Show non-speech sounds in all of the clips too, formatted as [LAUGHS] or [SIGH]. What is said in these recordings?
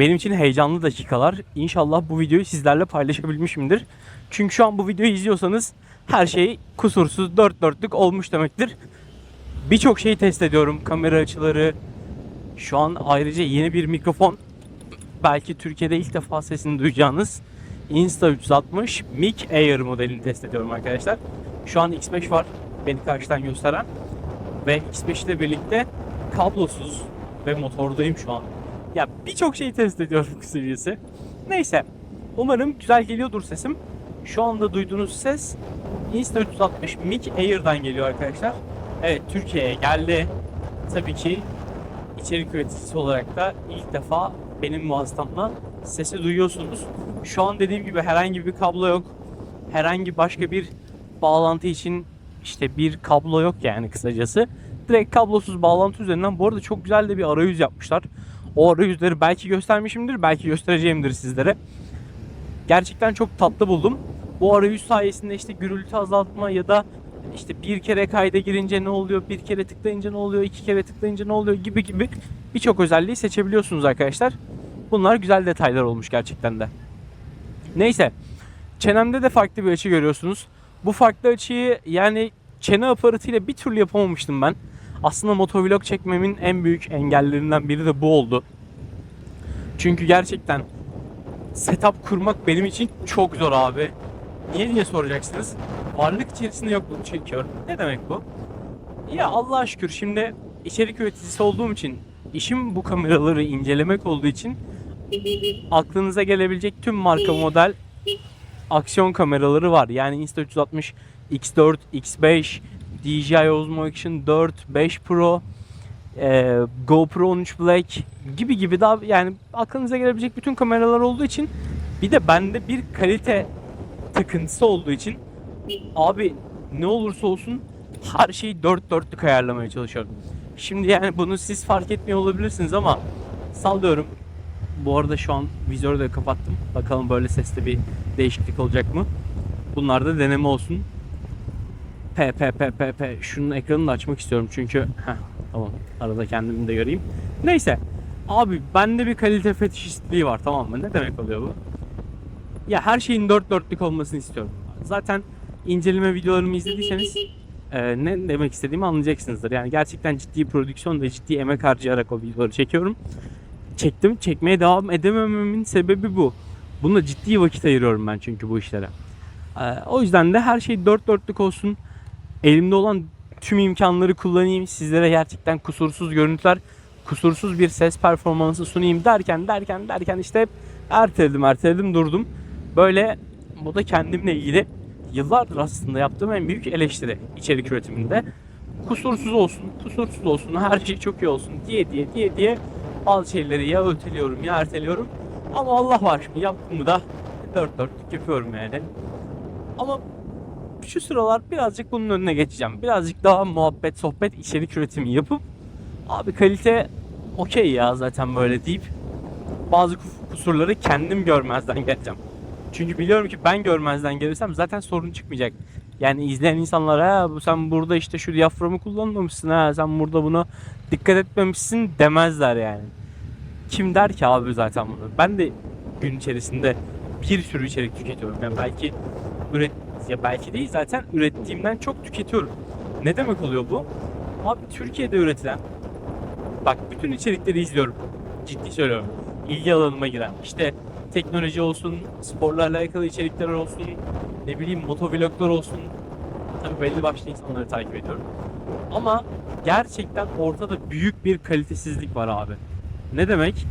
Benim için heyecanlı dakikalar. İnşallah bu videoyu sizlerle paylaşabilmişimdir. Çünkü şu an bu videoyu izliyorsanız her şey kusursuz, dört dörtlük olmuş demektir. Birçok şeyi test ediyorum. Kamera açıları. Şu an ayrıca yeni bir mikrofon. Belki Türkiye'de ilk defa sesini duyacağınız Insta360 Mic Air modelini test ediyorum arkadaşlar. Şu an X5 var beni karşıdan gösteren. Ve X5 ile birlikte kablosuz ve motordayım şu an. Ya birçok şeyi test ediyorum kısacası. Neyse. Umarım güzel geliyordur sesim. Şu anda duyduğunuz ses Insta360 Mic Air'dan geliyor arkadaşlar. Evet Türkiye'ye geldi. Tabii ki içerik üreticisi olarak da ilk defa benim vasıtamla sesi duyuyorsunuz. Şu an dediğim gibi herhangi bir kablo yok. Herhangi başka bir bağlantı için işte bir kablo yok yani kısacası. Direkt kablosuz bağlantı üzerinden bu arada çok güzel de bir arayüz yapmışlar. O arayüzleri belki göstermişimdir, belki göstereceğimdir sizlere. Gerçekten çok tatlı buldum. Bu arayüz sayesinde işte gürültü azaltma ya da işte bir kere kayda girince ne oluyor, bir kere tıklayınca ne oluyor, iki kere tıklayınca ne oluyor gibi gibi birçok özelliği seçebiliyorsunuz arkadaşlar. Bunlar güzel detaylar olmuş gerçekten de. Neyse. Çenemde de farklı bir açı görüyorsunuz. Bu farklı açıyı yani çene aparatıyla bir türlü yapamamıştım ben. Aslında motovlog çekmemin en büyük engellerinden biri de bu oldu. Çünkü gerçekten setup kurmak benim için çok zor abi. Niye diye soracaksınız. Varlık içerisinde yokluğunu çekiyorum. Ne demek bu? Ya Allah'a şükür şimdi içerik üreticisi olduğum için işim bu kameraları incelemek olduğu için aklınıza gelebilecek tüm marka model aksiyon kameraları var. Yani Insta360 X4, X5, DJI Osmo Action 4, 5 Pro, e, GoPro 13 Black gibi gibi daha yani aklınıza gelebilecek bütün kameralar olduğu için bir de bende bir kalite takıntısı olduğu için abi ne olursa olsun her şeyi dört dörtlük ayarlamaya çalışıyorum. Şimdi yani bunu siz fark etmiyor olabilirsiniz ama sallıyorum. Bu arada şu an vizörü de kapattım. Bakalım böyle seste bir değişiklik olacak mı? Bunlar da deneme olsun. P P P P P. Şunun ekranını da açmak istiyorum çünkü heh, tamam arada kendimi de göreyim. Neyse. Abi bende bir kalite fetişistliği var tamam mı? Ne demek oluyor bu? Ya her şeyin dört dörtlük olmasını istiyorum. Zaten inceleme videolarımı izlediyseniz e, ne demek istediğimi anlayacaksınızdır. Yani gerçekten ciddi prodüksiyon ve ciddi emek harcayarak o videoları çekiyorum. Çektim. Çekmeye devam edemememin sebebi bu. Buna ciddi vakit ayırıyorum ben çünkü bu işlere. E, o yüzden de her şey dört dörtlük olsun. Elimde olan tüm imkanları kullanayım. Sizlere gerçekten kusursuz görüntüler, kusursuz bir ses performansı sunayım derken derken derken işte hep erteledim erteledim durdum. Böyle bu da kendimle ilgili yıllardır aslında yaptığım en büyük eleştiri içerik üretiminde. Kusursuz olsun, kusursuz olsun, her şey çok iyi olsun diye diye diye diye bazı şeyleri ya öteliyorum ya erteliyorum. Ama Allah var şimdi yaptığımı da dört dörtlük yapıyorum yani. Ama şu sıralar birazcık bunun önüne geçeceğim. Birazcık daha muhabbet, sohbet, içerik üretimi yapıp abi kalite okey ya zaten böyle deyip bazı kus- kusurları kendim görmezden geleceğim. Çünkü biliyorum ki ben görmezden gelirsem zaten sorun çıkmayacak. Yani izleyen insanlar ha sen burada işte şu diyaframı kullanmamışsın ha sen burada buna dikkat etmemişsin demezler yani. Kim der ki abi zaten bunu? Ben de gün içerisinde bir sürü içerik tüketiyorum. Yani belki üret ya belki değil zaten ürettiğimden çok tüketiyorum. Ne demek oluyor bu? Abi Türkiye'de üretilen bak bütün içerikleri izliyorum. Ciddi söylüyorum. İlgi alanıma giren. İşte teknoloji olsun, sporla alakalı içerikler olsun, ne bileyim motovloglar olsun. Tabii belli başlı insanları takip ediyorum. Ama gerçekten ortada büyük bir kalitesizlik var abi. Ne demek?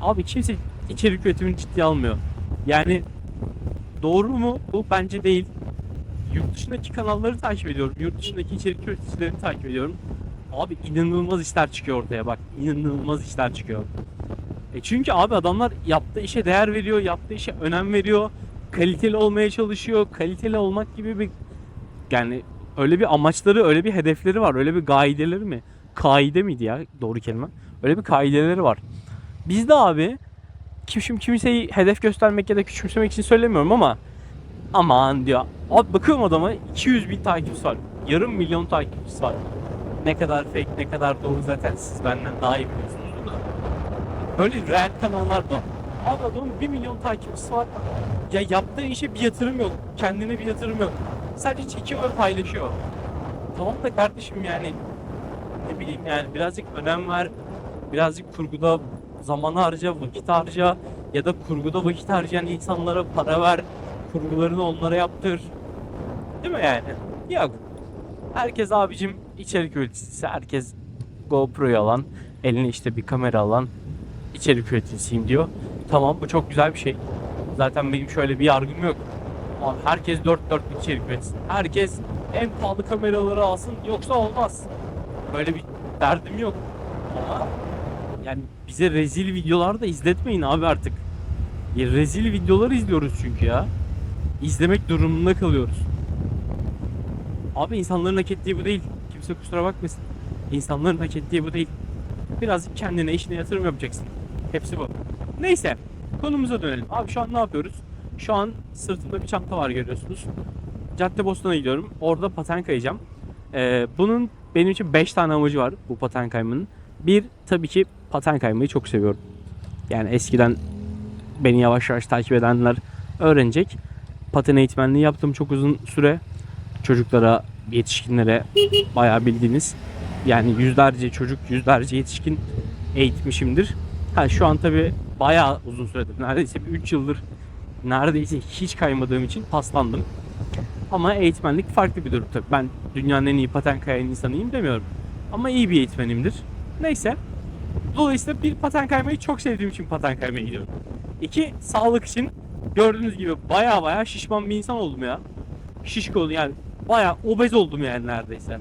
Abi kimse içerik üretimini ciddiye almıyor. Yani doğru mu? Bu bence değil. Yurt dışındaki kanalları takip ediyorum. Yurt dışındaki içerik üreticilerini takip ediyorum. Abi inanılmaz işler çıkıyor ortaya bak. İnanılmaz işler çıkıyor. E çünkü abi adamlar yaptığı işe değer veriyor, yaptığı işe önem veriyor. Kaliteli olmaya çalışıyor. Kaliteli olmak gibi bir yani öyle bir amaçları, öyle bir hedefleri var. Öyle bir gaideleri mi? Kaide miydi ya doğru kelime? Öyle bir kaideleri var. Bizde abi kim şimdi kimseyi hedef göstermek ya da küçümsemek için söylemiyorum ama aman diyor. Abi bakıyorum adama 200 bin takipçisi var. Yarım milyon takipçisi var. Ne kadar fake ne kadar doğru zaten siz benden daha iyi biliyorsunuz bunu. Böyle real kanallar var. Abi adamın 1 milyon takipçisi var. Ya yaptığı işe bir yatırım yok. Kendine bir yatırım yok. Sadece çekiyor ve paylaşıyor. Tamam da kardeşim yani ne bileyim yani birazcık önem ver. Birazcık kurguda zaman harca, vakit harca ya da kurguda vakit harcayan insanlara para ver. Kurgularını onlara yaptır. Değil mi yani? Yok. Herkes abicim içerik üreticisi. Herkes GoPro'yu alan, eline işte bir kamera alan içerik üreticisiyim diyor. Tamam bu çok güzel bir şey. Zaten benim şöyle bir yargım yok. Abi herkes dört dörtlük içerik üretsin. Herkes en pahalı kameraları alsın yoksa olmaz. Böyle bir derdim yok. Ama yani bize rezil videolar da izletmeyin abi artık. Ya rezil videolar izliyoruz çünkü ya. İzlemek durumunda kalıyoruz. Abi insanların hak ettiği bu değil. Kimse kusura bakmasın. İnsanların hak ettiği bu değil. Birazcık kendine işine yatırım yapacaksın. Hepsi bu. Neyse konumuza dönelim. Abi şu an ne yapıyoruz? Şu an sırtımda bir çanta var görüyorsunuz. Caddebostan'a gidiyorum. Orada paten kayacağım. Ee, bunun benim için 5 tane amacı var bu paten kaymanın. Bir tabii ki paten kaymayı çok seviyorum. Yani eskiden beni yavaş yavaş takip edenler öğrenecek. Paten eğitmenliği yaptım çok uzun süre. Çocuklara, yetişkinlere bayağı bildiğiniz yani yüzlerce çocuk, yüzlerce yetişkin eğitmişimdir. Ha şu an tabi bayağı uzun süredir. Neredeyse bir 3 yıldır neredeyse hiç kaymadığım için paslandım. Ama eğitmenlik farklı bir durum tabii. Ben dünyanın en iyi paten kayan insanıyım demiyorum. Ama iyi bir eğitmenimdir. Neyse. Dolayısıyla bir paten kaymayı çok sevdiğim için paten kaymaya gidiyorum. İki, sağlık için gördüğünüz gibi baya baya şişman bir insan oldum ya. Şişko yani baya obez oldum yani neredeyse.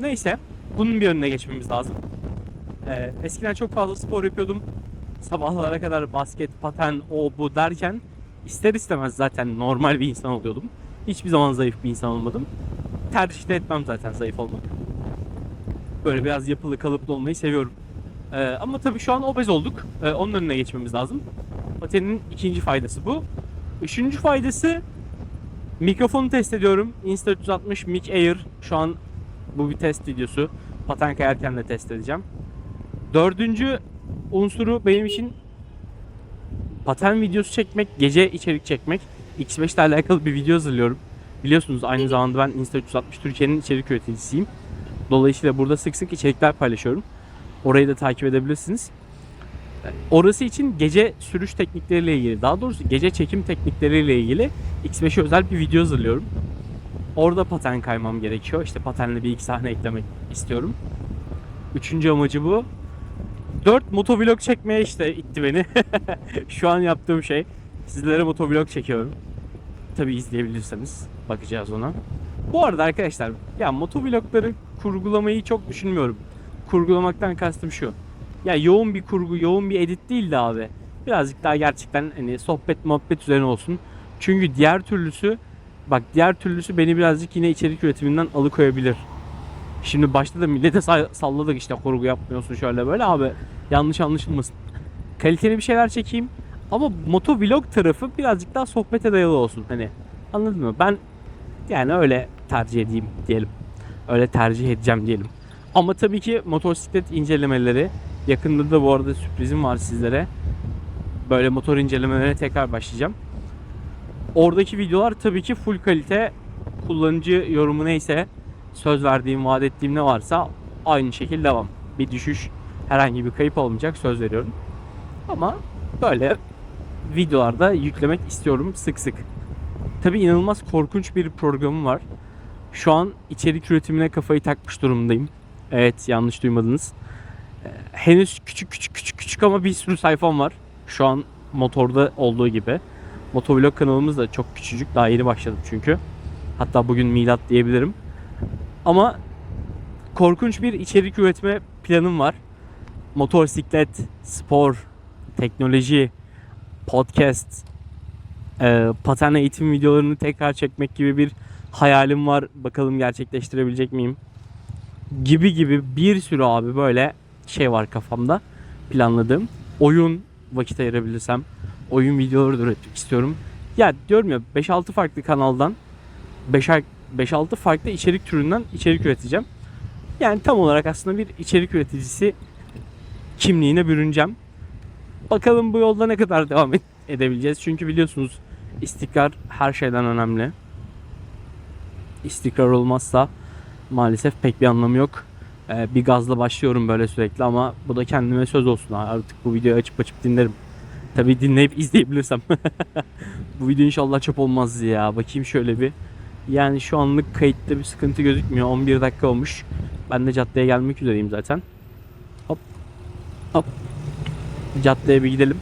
Neyse. Bunun bir önüne geçmemiz lazım. Ee, eskiden çok fazla spor yapıyordum. Sabahlara kadar basket, paten, o bu derken ister istemez zaten normal bir insan oluyordum. Hiçbir zaman zayıf bir insan olmadım. Tercih de etmem zaten zayıf olmak. Böyle biraz yapılı kalıplı olmayı seviyorum. Ee, ama tabii şu an obez olduk. Ee, onun önüne geçmemiz lazım. Patenin ikinci faydası bu. Üçüncü faydası mikrofonu test ediyorum. Insta360 Mic Air. Şu an bu bir test videosu. Paten kayarken de test edeceğim. Dördüncü unsuru benim için paten videosu çekmek, gece içerik çekmek. X5 ile alakalı bir video hazırlıyorum. Biliyorsunuz aynı zamanda ben Insta360 Türkiye'nin içerik üreticisiyim. Dolayısıyla burada sık sık içerikler paylaşıyorum. Orayı da takip edebilirsiniz. Orası için gece sürüş teknikleriyle ilgili, daha doğrusu gece çekim teknikleriyle ilgili X5'e özel bir video hazırlıyorum. Orada paten kaymam gerekiyor. İşte patenle bir iki sahne eklemek istiyorum. Üçüncü amacı bu. Dört motovlog çekmeye işte itti beni. [LAUGHS] Şu an yaptığım şey. Sizlere motovlog çekiyorum. Tabi izleyebilirseniz bakacağız ona. Bu arada arkadaşlar ya motovlogları kurgulamayı çok düşünmüyorum. Kurgulamaktan kastım şu. Ya yoğun bir kurgu, yoğun bir edit değil de abi. Birazcık daha gerçekten hani sohbet muhabbet üzerine olsun. Çünkü diğer türlüsü bak diğer türlüsü beni birazcık yine içerik üretiminden alıkoyabilir. Şimdi başta da millete sa- salladık işte kurgu yapmıyorsun şöyle böyle abi yanlış anlaşılmasın. Kaliteli bir şeyler çekeyim ama motovlog tarafı birazcık daha sohbete dayalı olsun hani. Anladın mı? Ben yani öyle tercih edeyim diyelim. Öyle tercih edeceğim diyelim. Ama tabii ki motosiklet incelemeleri yakında da bu arada sürprizim var sizlere. Böyle motor incelemelerine tekrar başlayacağım. Oradaki videolar tabii ki full kalite kullanıcı yorumu neyse söz verdiğim, vaat ettiğim ne varsa aynı şekilde devam. Bir düşüş, herhangi bir kayıp olmayacak söz veriyorum. Ama böyle videolarda yüklemek istiyorum sık sık. Tabi inanılmaz korkunç bir programım var. Şu an içerik üretimine kafayı takmış durumdayım. Evet yanlış duymadınız. Ee, henüz küçük küçük küçük küçük ama bir sürü sayfam var. Şu an motorda olduğu gibi. Motovlog kanalımız da çok küçücük. Daha yeni başladım çünkü. Hatta bugün milat diyebilirim. Ama korkunç bir içerik üretme planım var. Motosiklet, spor, teknoloji, podcast, e, paten eğitim videolarını tekrar çekmek gibi bir hayalim var. Bakalım gerçekleştirebilecek miyim? Gibi gibi bir sürü abi böyle şey var kafamda planladığım. Oyun vakit ayırabilirsem oyun videoları da üretmek istiyorum. Ya diyorum ya 5-6 farklı kanaldan 5-6 farklı içerik türünden içerik üreteceğim. Yani tam olarak aslında bir içerik üreticisi kimliğine bürüneceğim. Bakalım bu yolda ne kadar devam ed- edebileceğiz. Çünkü biliyorsunuz istikrar her şeyden önemli. İstikrar olmazsa maalesef pek bir anlamı yok. Ee, bir gazla başlıyorum böyle sürekli ama bu da kendime söz olsun. Artık bu videoyu açıp açıp dinlerim. Tabii dinleyip [LAUGHS] izleyebilirsem. [LAUGHS] bu video inşallah çöp olmaz ya. Bakayım şöyle bir. Yani şu anlık kayıtta bir sıkıntı gözükmüyor. 11 dakika olmuş. Ben de caddeye gelmek üzereyim zaten. Hop. Hop. Caddeye bir gidelim.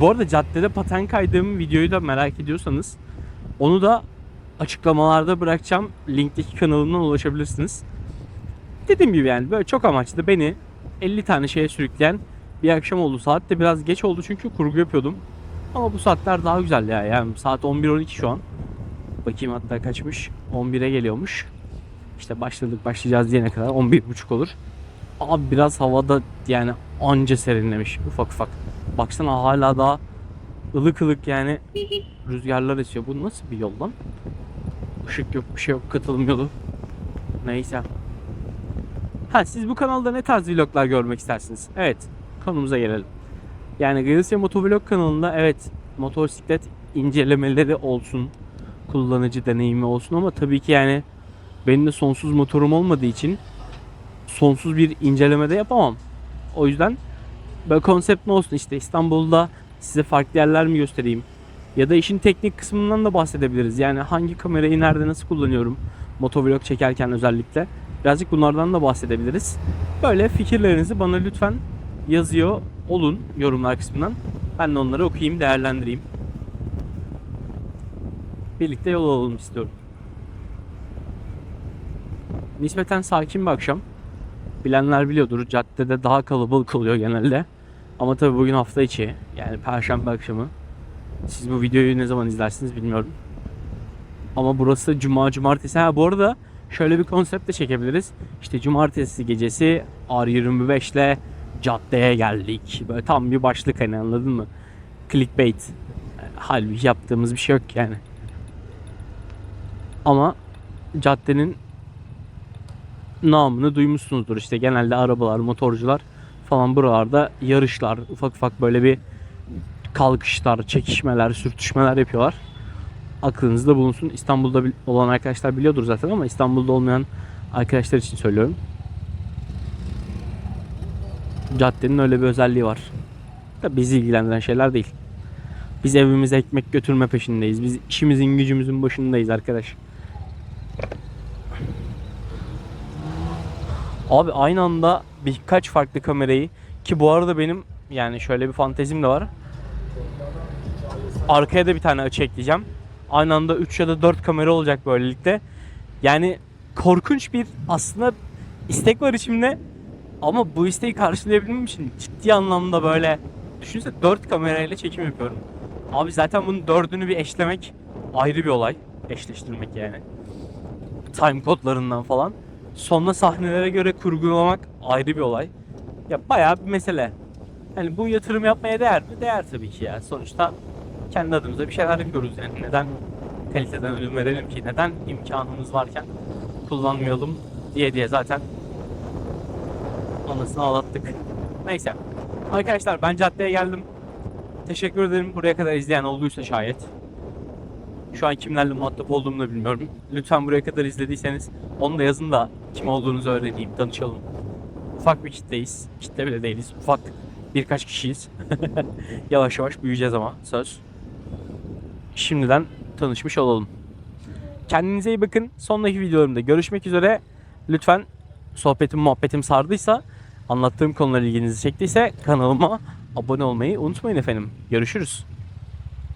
Bu arada caddede paten kaydığım videoyu da merak ediyorsanız onu da açıklamalarda bırakacağım. Linkteki kanalımdan ulaşabilirsiniz. Dediğim gibi yani böyle çok amaçlı beni 50 tane şeye sürükleyen bir akşam oldu. Saat de biraz geç oldu çünkü kurgu yapıyordum. Ama bu saatler daha güzel ya. Yani saat 11-12 şu an. Bakayım hatta kaçmış. 11'e geliyormuş. İşte başladık başlayacağız diyene kadar 11.30 olur. Abi biraz havada yani anca serinlemiş ufak ufak. Baksana hala daha ılık ılık yani [LAUGHS] rüzgarlar esiyor. Bu nasıl bir yol lan? Işık yok bir şey yok katılım yolu. Neyse. Ha siz bu kanalda ne tarz vloglar görmek istersiniz? Evet konumuza gelelim. Yani Galaxy Motovlog kanalında evet motosiklet incelemeleri olsun. Kullanıcı deneyimi olsun ama tabii ki yani benim de sonsuz motorum olmadığı için sonsuz bir incelemede yapamam. O yüzden böyle konsept ne olsun işte İstanbul'da size farklı yerler mi göstereyim? Ya da işin teknik kısmından da bahsedebiliriz. Yani hangi kamerayı nerede nasıl kullanıyorum? Motovlog çekerken özellikle. Birazcık bunlardan da bahsedebiliriz. Böyle fikirlerinizi bana lütfen yazıyor olun yorumlar kısmından. Ben de onları okuyayım, değerlendireyim. Birlikte yol alalım istiyorum. Nispeten sakin bir akşam. Bilenler biliyordur caddede daha kalabalık oluyor genelde. Ama tabii bugün hafta içi yani perşembe akşamı. Siz bu videoyu ne zaman izlersiniz bilmiyorum. Ama burası cuma cumartesi. Ha bu arada şöyle bir konsept de çekebiliriz. İşte cumartesi gecesi R25 ile caddeye geldik. Böyle tam bir başlık hani anladın mı? Clickbait. Halbuki yaptığımız bir şey yok yani. Ama caddenin namını duymuşsunuzdur. İşte genelde arabalar, motorcular falan buralarda yarışlar, ufak ufak böyle bir kalkışlar, çekişmeler, sürtüşmeler yapıyorlar. Aklınızda bulunsun. İstanbul'da olan arkadaşlar biliyordur zaten ama İstanbul'da olmayan arkadaşlar için söylüyorum. Caddenin öyle bir özelliği var. Tabii bizi ilgilendiren şeyler değil. Biz evimize ekmek götürme peşindeyiz. Biz işimizin gücümüzün başındayız arkadaş. Abi aynı anda birkaç farklı kamerayı ki bu arada benim yani şöyle bir fantezim de var. Arkaya da bir tane açı ekleyeceğim. Aynı anda 3 ya da 4 kamera olacak böylelikle. Yani korkunç bir aslında istek var içimde. Ama bu isteği karşılayabilmem için ciddi anlamda böyle düşünsene 4 kamerayla çekim yapıyorum. Abi zaten bunun dördünü bir eşlemek ayrı bir olay. Eşleştirmek yani. Time kodlarından falan. Sonra sahnelere göre kurgulamak ayrı bir olay. Ya bayağı bir mesele. Yani bu yatırım yapmaya değer mi? Değer tabii ki ya. Sonuçta kendi adımıza bir şeyler yapıyoruz yani. Neden kaliteden ödün verelim ki? Neden imkanımız varken kullanmayalım diye diye zaten anasını ağlattık. Neyse. Arkadaşlar ben caddeye geldim. Teşekkür ederim buraya kadar izleyen olduysa şayet. Şu an kimlerle muhatap olduğumu da bilmiyorum. Lütfen buraya kadar izlediyseniz onu da yazın da kim olduğunuzu öğreneyim, tanışalım. Ufak bir kitleyiz. Kitle bile değiliz. Ufak birkaç kişiyiz. [LAUGHS] yavaş yavaş büyüyeceğiz ama söz. Şimdiden tanışmış olalım. Kendinize iyi bakın. Sonraki videolarımda görüşmek üzere. Lütfen sohbetim muhabbetim sardıysa anlattığım konular ilginizi çektiyse kanalıma abone olmayı unutmayın efendim. Görüşürüz.